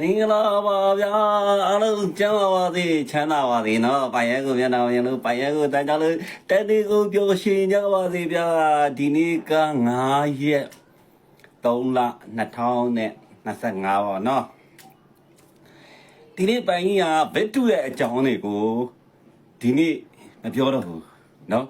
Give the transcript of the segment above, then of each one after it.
မင်္ဂလာပါဗျာအားလုံးကျမ်းပါပါစေချမ်းသာပါစေနော်ပိုင်ရဲကိုမျက်နှာရင်လို့ပိုင်ရဲကိုတန်းကြလို့တက်တီကိုပျော်ရွှင်ကြပါစေဗျာဒီနေ့က9ရက်3လ2025ပါနော်ဒီနေ့ပိုင်ကြီးကဘက်တူရဲ့အကြောင်းတွေကိုဒီနေ့မပြောတော့ဘူးနော်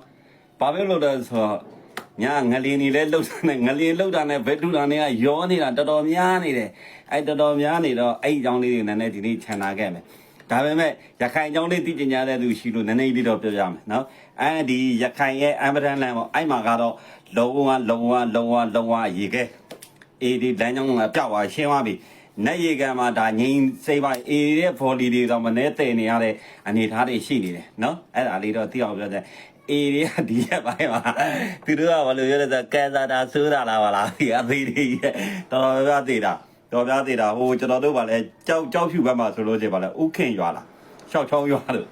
ဘာပဲလို့လဲဆိုတော့ ညာငလင်းနေလဲလှုပ်တာနဲ့ငလင်းလှုပ်တာနဲ့ဘက်တူတာနဲ့ကရောနေတာတော်တော်များနေတယ်အဲ့တော်တော်များနေတော့အဲ့ဒီအကြောင်းလေးတွေနည်းနည်းဒီနေ့ခြံနာခဲ့မယ်ဒါပေမဲ့ရခိုင်အကြောင်းလေးသိကျင်ကြတဲ့သူရှိလို့နည်းနည်းလေးတော့ပြောပြမယ်နော်အဲဒီရခိုင်ရဲ့အမ်ဘရန်လန်ပေါ့အဲ့မှာကတော့လုံးဝလုံးဝလုံးဝလုံးဝရေခဲအေဒီလမ်းကြောင်းကပြတ်သွားရှင်းသွားပြီနက်ရေကန်မှာဒါငိမ့်စိမ့်ပါအေရဲ့ဖော်လီတွေတော့မနေတည်နေရတဲ့အနေအထားတွေရှိနေတယ်နော်အဲ့ဒါလေးတော့သိအောင်ပြောတယ် အေရီကဒီရက်ပိုင်းမှာသူတို့ကဘာလို့ပြောလဲဆိုကန်စာတာဆိုးတာလားပါလားဒီအသေးတွေတော်တော်များသေးတာတော်များသေးတာဟိုကျွန်တော်တို့ကလည်းကြောက်ကြောက်ဖြူဘက်မှာဆိုလို့ချင်းပါလဲဥခင်ရွာလားရှောက်ချောင်းရွာလို့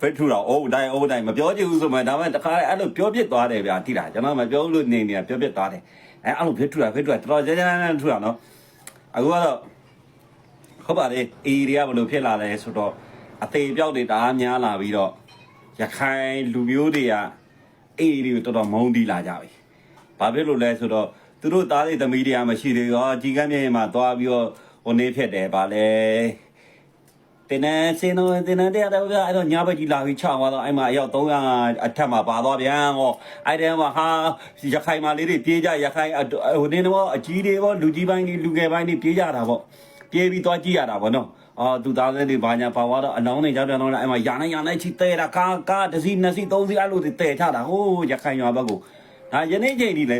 ဖက်ထူတော့အိုးတိုင်းအိုးတိုင်းမပြောချင်ဘူးဆိုမှဒါမှတခါအဲ့လိုပြောပြစ်သွားတယ်ဗျာတိလားကျွန်တော်မပြောလို့နေနေတာပြောပြစ်သွားတယ်အဲအဲ့လိုဖက်ထူတာဖက်ထူတာတော်တော်ကြာကြာကြာထူတာနော်အခုကတော့ဟုတ်ပါလေအေရီကဘယ်လိုဖြစ်လာလဲဆိုတော့အသေးပြောက်တွေတအားများလာပြီးတော့ ရခိုင်လူမျိုးတွေကအေးတွေကိုတော်တော်မုန်းတီးလာကြပြီ။ဘာဖြစ်လို့လဲဆိုတော့သူတို့သားလေးသမီးတွေကမရှိသေးရောကြီးကမ်းမြေမှာသွားပြီးတော့ဟိုနေဖြစ်တယ်ဗာလဲ။တင်းနေစင်းတော့တင်းနေတဲ့တော့အဲ့တော့ညာဘက်ကြီးလာပြီးချသွားတော့အဲ့မှာအယောက်300အထက်မှာပါသွားပြန်ဟောအဲ့တဲမှာဟာရခိုင်မှာလေးတွေပြေးကြရခိုင်ဟိုနေတော့အကြီးတွေပေါ့လူကြီးပိုင်းတွေလူငယ်ပိုင်းတွေပြေးကြတာပေါ့ပြေးပြီးသွားကြည့်ရတာပေါ့နော် အော်သူသားလေးတွေဘာညာပါသွားတော့အလောင်းတွေကြောက်ပြန်တော့လည်းအဲ့မှာယာနေယာနေချီတဲတာကားကားတစ်စီးနှစ်စီးသုံးစီးအဲ့လိုတွေတဲချတာဟိုးရခိုင်ရွာဘက်ကိုဒါယနေ့ချိန်ဒီလေ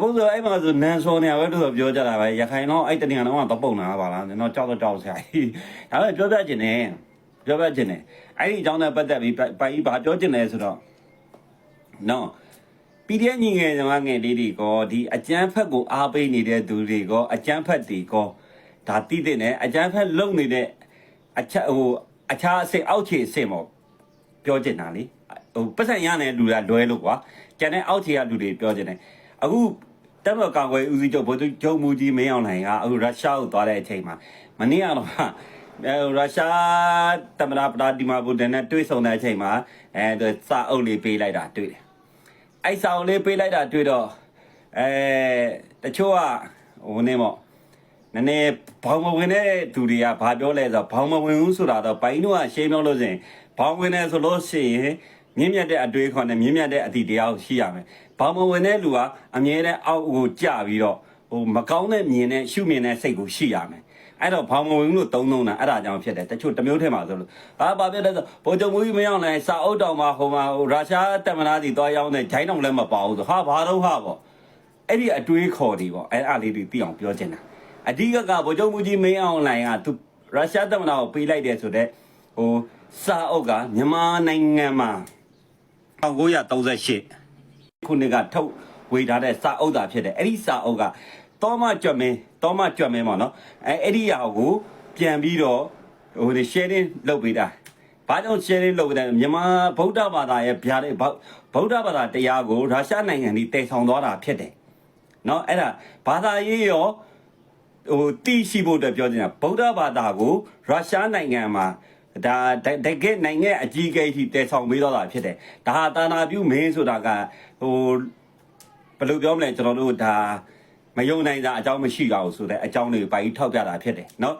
ဘုဆိုအဲ့မှာဆိုနန်စောနေရပဲလို့ပြောကြတာပဲရခိုင်တော့အဲ့တနေရာတော့တော့ပုံနာပါလားကျွန်တော်ကြောက်တော့ကြောက်ဆရာကြီးဒါပဲပြောပြချင်တယ်ပြောပြချင်တယ်အဲ့ဒီအကြောင်းနဲ့ပတ်သက်ပြီးပိုင်ကြီးဘာပြောချင်လဲဆိုတော့နော် PDF ညီငယ်ညီမငယ်လေးတွေကောဒီအကျန်းဖက်ကိုအားပေးနေတဲ့သူတွေကောအကျန်းဖက်တွေကော ဒါတိတဲ့နဲ့အကျန်းဖက်လုံနေတဲ့အချက်ဟိုအခြားအစိအောက်ခြေအစိမောပြောချင်တာလေဟိုပတ်စံရတဲ့လူကလွဲလို့ကွာကျန်တဲ့အောက်ခြေကလူတွေပြောချင်တယ်အခုတက်မတော်ကောင်ွယ်ဦးစီးချုပ်ဘုသူကျုံမူကြီးမင်းအောင်လှိုင်ကအခုရုရှားကိုသွားတဲ့အချိန်မှာမနေ့ကတော့အဲရုရှားတမနာပရာဒီမာဘူဒန်နဲ့တွေ့ဆုံတဲ့အချိန်မှာအဲစာအုပ်လေးပေးလိုက်တာတွေ့တယ်အဲ့ဆောင်လေးပေးလိုက်တာတွေ့တော့အဲတချို့ကဟိုနေမော့ နည်းနည်းဘောင်မဝင်တဲ့သူတွေကဘာပြောလဲဆိုတော့ဘောင်မဝင်ဘူးဆိုတာတော့ပိုင်းတော့ရှင်းပြောလို့ဆိုရင်ဘောင်ဝင်တယ်ဆိုလို့ရှိရင်မြင့်မြတ်တဲ့အတွေ့အခေါ်နဲ့မြင့်မြတ်တဲ့အသည့်တရားကိုရှိရမယ်ဘောင်မဝင်တဲ့လူကအမြဲတမ်းအောက်ကိုကြပြီးတော့ဟိုမကောင်းတဲ့မြင်တဲ့ရှုမြင်တဲ့စိတ်ကိုရှိရမယ်အဲ့တော့ဘောင်မဝင်ဘူးလို့သုံးသုံးတာအဲ့ဒါကြောင့်ဖြစ်တယ်တချို့တစ်မျိုးထဲမှာဆိုလို့ဟာဘာဖြစ်လဲဆိုဗိုလ်ချုပ်မူကြီးမရောက်နိုင်စာအုပ်တော်မှာဟိုမှာဟိုရုရှားတက်မနာစီသွားရောက်တဲ့ဂျိုင်းတောင်လည်းမပါဘူးဆိုဟာဘာတော့ဟာပေါ့အဲ့ဒီအတွေးခေါ်ဒီပေါ့အဲ့အားလေးတွေသိအောင်ပြောချင်တာ အဓိကကဗိုလ်ချုပ်မူကြီးမင်းအောင်လှိုင်ကသူရုရှားတက်မနာကိုပေးလိုက်တယ်ဆိုတော့ဟိုစာအုပ်ကမြန်မာနိုင်ငံမှာ1938ခုနှစ်ကထုတ်ဝေထားတဲ့စာအုပ်တာဖြစ်တယ်အဲ့ဒီစာအုပ်ကတောမကြွမင်းတောမကြွမင်းပေါ့နော်အဲအဲ့ဒီဟာကိုပြန်ပြီးတော့ဟိုဒီ sharing လုပ်ပေးတာဘာကြောင့် sharing လုပ်ပေးတယ်မြန်မာဗုဒ္ဓဘာသာရဲ့ဗျာတဲ့ဗုဒ္ဓဘာသာတရားကိုရုရှားနိုင်ငံကြီးတည်ဆောင်သွားတာဖြစ်တယ်နော်အဲ့ဒါဘာသာရေးရော ဟိုတိရှိဖို့အတွက်ပြောချင်တာဗုဒ္ဓဘာသာကိုရုရှားနိုင်ငံမှာဒါတကယ်နိုင်ငံအကြီးအကဲကြီးတည်ဆောင်ပေးတော့တာဖြစ်တယ်ဒါဟာတာနာပြုမင်းဆိုတာကဟိုဘယ်လိုပြောမလဲကျွန်တော်တို့ဒါမယုံနိုင်တာအကြောင်းမရှိတာကိုဆိုတဲ့အကြောင်းတွေကိုပါကြီးထောက်ပြတာဖြစ်တယ်နော်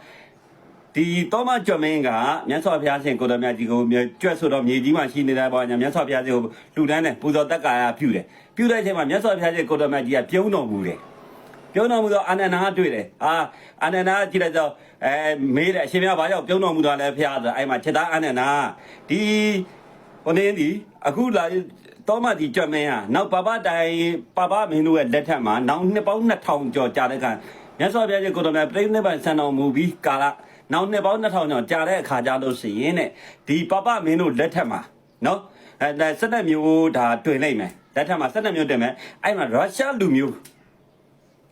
ဒီတောမကျော်မင်းကမြတ်စွာဘုရားရှင်ကိုတော်မြတ်ကြီးကိုကြွက်ဆိုတော့မြေကြီးမှာရှိနေတဲ့ပေါ့ညာမြတ်စွာဘုရားရှင်ကိုလှူဒန်းတယ်ပူဇော်တက်ကာယပြုတယ်ပြုတဲ့အချိန်မှာမြတ်စွာဘုရားရှင်ကိုတော်မြတ်ကြီးကပြုံးတော်မူတယ် ပြုံးတော်မူတော့အာနန္ဒာကတွေ့တယ်အာအာနန္ဒာကကြည့်လိုက်တော့အဲမေးတယ်အရှင်မြတ်ဘာကြောင့်ပြုံးတော်မူတာလဲဖုရားဆိုအဲ့မှာချက်သားအာနန္ဒာဒီဟိုနေဒီအခုလာတောမကြီးကြွမင်းဟာနောက်ပပတိုင်ပပမင်းတို့ရဲ့လက်ထက်မှာနောက်နှစ်ပေါင်း2000ကျော်ကြာတဲ့အခါမြတ်စွာဘုရားရှင်ကိုတော်မြတ်ပြိဋိဘံဆန်တော်မူပြီးကာလနောက်နှစ်ပေါင်း2000ကျော်ကြာတဲ့အခါကြလို့ရှိရင်တဲ့ဒီပပမင်းတို့လက်ထက်မှာနော်အဲဒါစက်တဲ့မျိုးဒါတွင်လိုက်မယ်လက်ထက်မှာစက်တဲ့မျိုးတွင်မယ်အဲ့မှာရုရှားလူမျိုး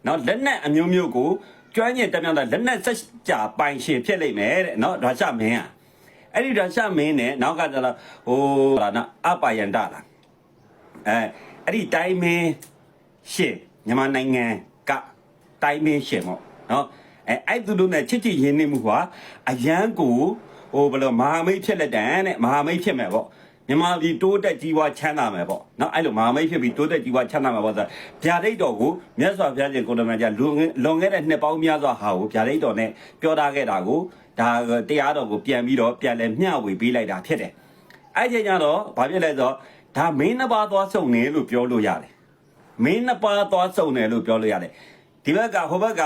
နော်လက်နက်အမျိုးမျိုးကိုကျွမ်းကျင်တက်မြောက်တဲ့လက်နက်စက်ကြပိုင်ရှင်ဖြစ်လိမ့်မယ်တဲ့နော်ရုရှားမင်းဟာအဲ့ဒီရုရှားမင်းနဲ့နောက်ကကျတော့ဟိုဟာနော်အပါယန္တလားအဲအဲ့ဒီတိုင်းမင်းရှင်မြန်မာနိုင်ငံကတိုင်းမင်းရှင်ပေါ့နော်အဲအဲ့သူတို့နဲ့ချစ်ချစ်ရင်းနှီးမှုကအရန်ကိုဟိုဘယ်လိုမဟာမိတ်ဖြစ်လက်တန်တဲ့မဟာမိတ်ဖြစ်မယ်ပေါ့ မြန်မာပြည်တိုးတက်ကြီးပွားချမ်းသာမယ်ပေါ့နော်အဲ့လိုမဟာမိတ်ဖြစ်ပြီးတိုးတက်ကြီးပွားချမ်းသာမယ်ပေါ့ဆိုဗျာဒိတ်တော်ကိုမြတ်စွာဘုရားရှင်ကိုယ်တော်မြတ်လွန်လွန်ခဲ့တဲ့နှစ်ပေါင်းများစွာဟာကိုဗျာဒိတ်တော်နဲ့ပြောထားခဲ့တာကိုဒါတရားတော်ကိုပြန်ပြီးတော့ပြန်လဲမျှဝေပေးလိုက်တာဖြစ်တယ်အဲ့ဒီချိန်ကျတော့ဘာဖြစ်လဲဆိုတော့ဒါမင်းနှစ်ပါးသွားစုံနေလို့ပြောလို့ရတယ်မင်းနှစ်ပါးသွားစုံတယ်လို့ပြောလို့ရတယ်ဒီဘက်ကဟိုဘက်က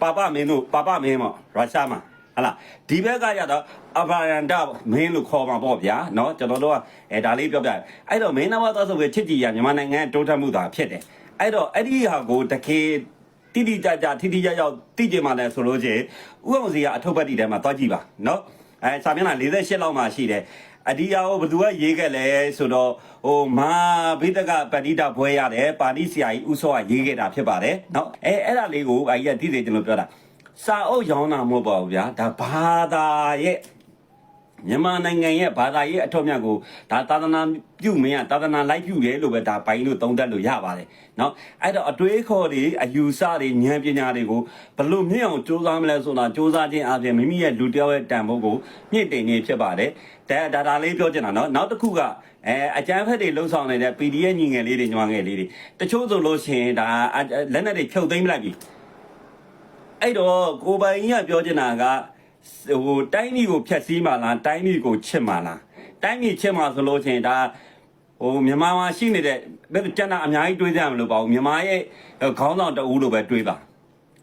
ပါပမင်းတို့ပါပမင်းပေါ့ရုရှားမှာ ဟလာဒီဘက်ကကျတော့အဗရန်ဒမင်းလို့ခေါ်မှာပေါ့ဗျာเนาะကျွန်တော်တို့ကအဲဒါလေးပြောပြအဲ့တော့မင်းနှစ်ပါးသွားစုံပဲချစ်ကြည်ရမြန်မာနိုင်ငံတိုးတက်မှုသာဖြစ်တယ်အဲ့တော့အဲ့ဒီဟာကိုတကေတိတိကျကျထိထိရောက်ရောက်သိကြမှာလဲဆိုလို့ချင်းဥအောင်စီကအထုပ်ပတ်တီထဲမှာသွားကြည့်ပါเนาะအဲစာမျက်နှာ48လောက်မှာရှိတယ်အဒီယာကိုဘယ်သူကရေးခဲ့လဲဆိုတော့ဟိုမာဘိဒကပဏိတဘွဲရတယ်ပါဠိဆရာကြီးဥစောကရေးခဲ့တာဖြစ်ပါတယ်เนาะအဲအဲ့ဒါလေးကိုအကြီးကသိစေကျွန်တော်ပြောတာ စာအုပ်ရောင်းတာမဟုတ်ပါဘူးဗျာဒါဘာသာရဲ့မြန်မာနိုင်ငံရဲ့ဘာသာရေးအထွတ်အမြတ်ကိုဒါသာသနာပြုမင်းကသာသနာလိုက်ပြုတယ်လို့ပဲဒါပိုင်းလို့သုံးသပ်လို့ရပါတယ်เนาะအဲ့တော့အတွေးခေါ်တွေအယူဆတွေဉာဏ်ပညာတွေကိုဘလို့မြင့်အောင်စူးစမ်းမလဲဆိုတာစူးစမ်းခြင်းအပြင်မိမိရဲ့လူတစ်ယောက်ရဲ့တန်ဖိုးကိုမြင့်တင်နေဖြစ်ပါတယ်ဒါဒါဒါလေးပြောချင်တာเนาะနောက်တစ်ခုကအဲအကျန်းဖက်တွေလှုပ်ဆောင်နေတဲ့ PDF ညီငယ်လေးတွေညီမငယ်လေးတွေတချို့ဆိုလို့ရှိရင်ဒါလက်နက်တွေဖြုတ်သိမ်းမလိုက်ပြီ အဲ့တော့ကိုပိုင်ကြီးကပြောချင်တာကဟိုတိုင်းပြည်ကိုဖျက်ဆီးမှလားတိုင်းပြည်ကိုချစ်မှလားတိုင်းပြည်ချစ်မှဆိုလို့ချင်းဒါဟိုမြန်မာမှာရှိနေတဲ့ကျန်တာအများကြီးတွေးကြမလို့ပါဘူးမြန်မာရဲ့ခေါင်းဆောင်တအူးလိုပဲတွေးပါ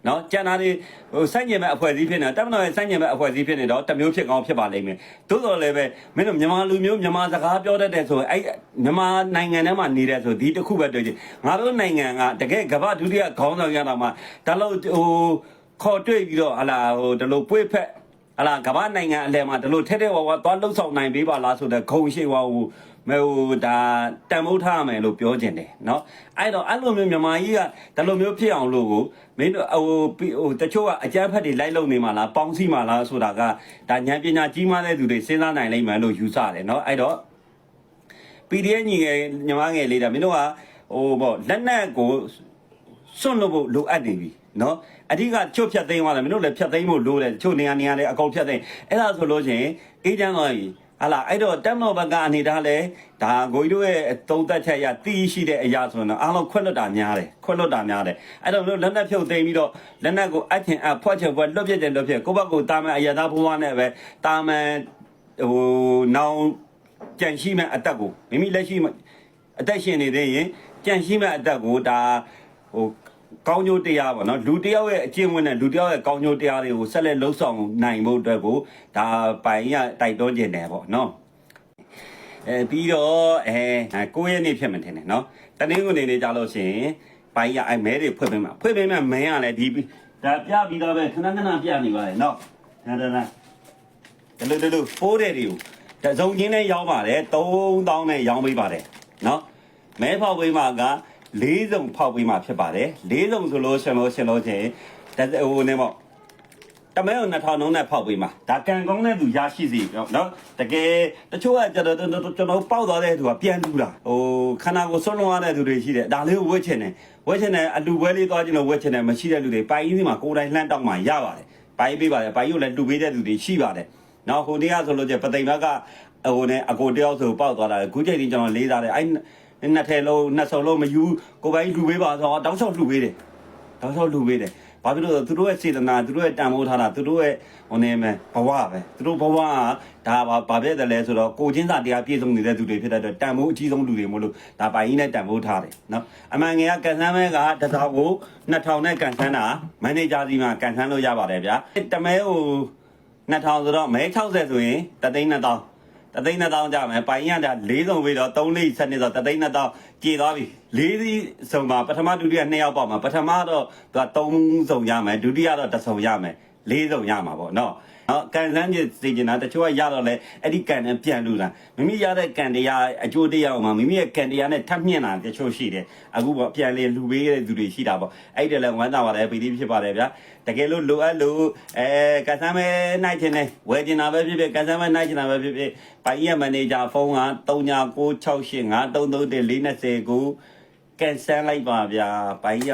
နော်ကျန်တာတွေဟိုစိုက်ညင်မဲ့အဖွဲ့အစည်းဖြစ်နေတက်မတော်ရဲ့စိုက်ညင်မဲ့အဖွဲ့အစည်းဖြစ်နေတော့တစ်မျိုးဖြစ်ကောင်းဖြစ်ပါလိမ့်မယ်သို့တော်လည်းပဲမင်းတို့မြန်မာလူမျိုးမြန်မာစကားပြောတတ်တယ်ဆိုရင်အဲ့မြန်မာနိုင်ငံထဲမှာနေတယ်ဆိုဒီတစ်ခုပဲတွေ့ချင်ငါတို့နိုင်ငံကတကယ်ကမ္ဘာဒုတိယခေါင်းဆောင်ရတာမှဒါလို့ဟို ခေါ်တွေ့ပြီးတော့ဟလာဟိုဒီလိုပွေ့ဖက်ဟလာကမ္ဘာနိုင်ငံအလဲမှာဒီလိုထက်တဲ့ဝါဝါသွားလှုပ်ဆောင်နိုင်ပေးပါလားဆိုတဲ့ဂုံရှိဝါဟိုမဲဟိုဒါတန်မိုးထားရမယ်လို့ပြောခြင်းတယ်เนาะအဲ့တော့အဲ့လိုမျိုးမြန်မာကြီးကဒီလိုမျိုးဖြစ်အောင်လို့ကိုမင်းတို့ဟိုဟိုတချို့ကအကြမ်းဖက်တွေလိုက်လုံနေမှာလားပေါင်းစည်းမှာလားဆိုတာကဒါဉာဏ်ပညာကြီးမားတဲ့သူတွေစဉ်းစားနိုင်လိမ့်မယ်လို့ယူဆတယ်เนาะအဲ့တော့ PDF ညီငယ်ညီမငယ်လေးဒါမင်းတို့ကဟိုပေါ့လက်နက်ကိုစွန့်လို့ဖို့လိုအပ်နေပြီ နော်အဓိကချွတ်ဖြတ်သိမ်းသွားတယ်မင်းတို့လည်းဖြတ်သိမ်းဖို့လိုတယ်ချို့နေရာနေရာလည်းအကုန်ဖြတ်သိမ်းအဲ့ဒါဆိုလို့ရှိရင်အေးချမ်းသွားပြီဟာလာအဲ့တော့တက်မတော်ဘက်ကအနေထားလဲဒါကိုကြီးတို့ရဲ့သုံးသက်ချက်ရတီးရှိတဲ့အရာဆိုတော့အားလုံးခွက်လွတ်တာများတယ်ခွက်လွတ်တာများတယ်အဲ့တော့မင်းတို့လက်နက်ဖြုတ်သိမ်းပြီးတော့လက်နက်ကိုအပ်ချင်အဖွက်ချင်ဖွက်လွတ်ပြတယ်လွတ်ပြကိုယ့်ဘက်ကိုတာမန်အရသာဘဝနဲ့ပဲတာမန်ဟိုနောင်ကြန့်ရှိမဲ့အတက်ကိုမိမိလက်ရှိအသက်ရှင်နေသေးရင်ကြန့်ရှိမဲ့အတက်ကိုဒါဟို ကောင်းကျိုးတရားပေါ့နော်လူတယောက်ရဲ့အကျင့်ဝင်တဲ့လူတယောက်ရဲ့ကောင်းကျိုးတရားတွေကိုဆက်လက်လှုပ်ဆောင်နိုင်ဖို့အတွက်ကိုဒါပိုင်ရတိုက်တွန်းခြင်းတယ်ပေါ့နော်အဲပြီးတော့အဲကိုယ့်ရဲ့နေ့ဖြစ်မှထင်တယ်နော်တနင်္ဂနွေနေ့ကြလို့ရှိရင်ပိုင်ရအဲမဲတွေဖွင့်ပေးမှာဖွင့်ပေးမှာမင်းကလည်းဒီဒါပြပြီးတော့ပဲခဏခဏပြနေပါလေနော်ဒါဒါဒါဒီလိုဒီလိုဖိုးတဲ့တွေကိုတစုံချင်းနဲ့ရောင်းပါတယ်3000နဲ့ရောင်းပေးပါတယ်နော်မဲဖောက်ပေးမှာက လေးစုံဖောက်ပေးမှဖြစ်ပါတယ်လေးစုံဆိုလို့ရှင်လို့ရှင်လို့ချင်းဒါဟိုနေပေါ့တမဲကို2000လုံးနဲ့ဖောက်ပေးမှာဒါကံကောင်းတဲ့သူရရှိစီနော်တကယ်တချို့ကကျွန်တော်ကျွန်တော်ပေါက်သွားတဲ့သူကပြန်လူတာဟိုခန္ဓာကိုယ်ဆွန့်လွန်ရတဲ့သူတွေရှိတယ်ဒါလေးကိုဝှက်ချင်တယ်ဝှက်ချင်တယ်အလူပွဲလေးသွားချင်လို့ဝှက်ချင်တယ်မရှိတဲ့လူတွေပိုင်ကြီးစီမှာကိုယ်တိုင်လှမ်းတောက်မှရပါတယ်ပိုင်ပေးပါတယ်ပိုင်ရုပ်လည်းတူပေးတဲ့သူတွေရှိပါတယ်နောက်ဟိုနေ့ကဆိုလို့ကျပသိမ်ဘက်ကဟိုနဲ့အကိုတယောက်ဆိုပေါက်သွားတာခုချိန်ကြီးကျွန်တော်လေးစားတယ်အဲ့ နှစ်ထဲလုံးနှစ်စုံလုံးမယူကိုပိုင်လှူပေးပါဆိုတော့တောင်းလျှောက်လှူပေးတယ်တောင်းလျှောက်လှူပေးတယ်ဘာဖြစ်လို့လဲသူတို့ရဲ့စေတနာသူတို့ရဲ့တန်ဖိုးထားတာသူတို့ရဲ့ဟိုနေမယ်ဘဝပဲသူတို့ဘဝကဒါဘာဘာဖြစ်တယ်လဲဆိုတော့ကိုချင်းစာတရားပြည့်စုံနေတဲ့သူတွေဖြစ်တဲ့အတွက်တန်ဖိုးအကြီးဆုံးလူတွေမို့လို့ဒါပိုင်ကြီးနဲ့တန်ဖိုးထားတယ်နော်အမှန်ငယ်ကကန်ဆန်းမဲကတစားကို2000နဲ့ကန်ဆန်းတာမန်နေဂျာစီမှာကန်ဆန်းလို့ရပါတယ်ဗျာတမဲဟို2000ဆိုတော့မဲ60ဆိုရင်တသိန်း2000 တသိန်း2000ကြမယ်ပိုင်ရတာ၄ဆုံးပြီးတော့3လေးစနစ်ဆိုတသိန်း2000ကြေသွားပြီ၄စီးဆုံးမှာပထမဒုတိယ2ယောက်ပေါ့မှာပထမတော့သူက3ဆုံးရမယ်ဒုတိယတော့1ဆုံးရမယ် ၄ဆုံးရမှာပေါ့နော်နော်ကန်ဆန်းကြီးစီကျင်တာတချို့ကရတော့လဲအဲ့ဒီကန်နဲ့ပြန်လူတာမိမိရတဲ့ကန်တရားအကျိုးတရားမှာမိမိရဲ့ကန်တရားနဲ့ထပ်မြင့်တာတချို့ရှိတယ်အခုပေါ့ပြန်လေလူပေးတဲ့သူတွေရှိတာပေါ့အဲ့ဒါလည်းဝမ်းသာပါတယ်ပီတိဖြစ်ပါတယ်ဗျာတကယ်လို့လိုအပ်လို့အဲကန်ဆန်းမဲနိုင်ချင်တယ်ဝယ်ချင်တာပဲဖြစ်ဖြစ်ကန်ဆန်းမဲနိုင်ချင်တာပဲဖြစ်ဖြစ်ပိုင်ရမန်နေဂျာဖုန်းက39968331 420ကိုကန်ဆန်းလိုက်ပါဗျာပိုင်ရ